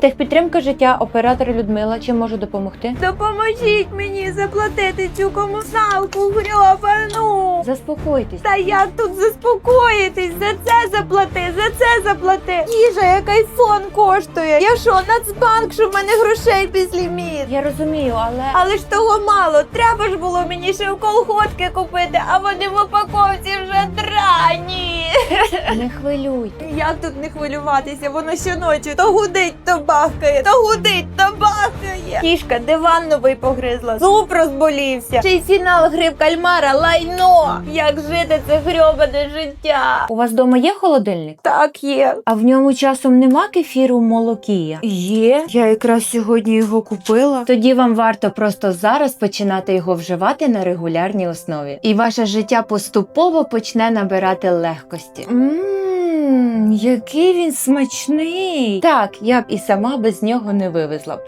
Техпідтримка життя, оператор Людмила. Чим можу допомогти? Допоможіть мені заплатити цю комуналку грьобану. Заспокойтесь. Та як тут заспокоїтись? За це заплати, за це заплати. Їжа, як айфон коштує. Я що, Нацбанк, що в мене грошей безліміт. Я розумію, але Але ж того мало. Треба ж було мені ще в колготки купити, а вони в упаковці вже драні. Не хвилюй. Як тут не хвилюватися? Воно щоночі то гудить, то бахкає, то гудить, то бахкає. Кішка диван новий погризла, зуб розболівся. Ще й фінал гриб кальмара, лайно. Як жити це грьобане життя? У вас вдома є холодильник? Так є. А в ньому часом нема кефіру молокія. Є. Я якраз сьогодні його купила. Тоді вам варто просто зараз починати його вживати на регулярній основі, і ваше життя поступово почне набирати легкості. Ммм, який він смачний. Так, я б і сама без нього не вивезла.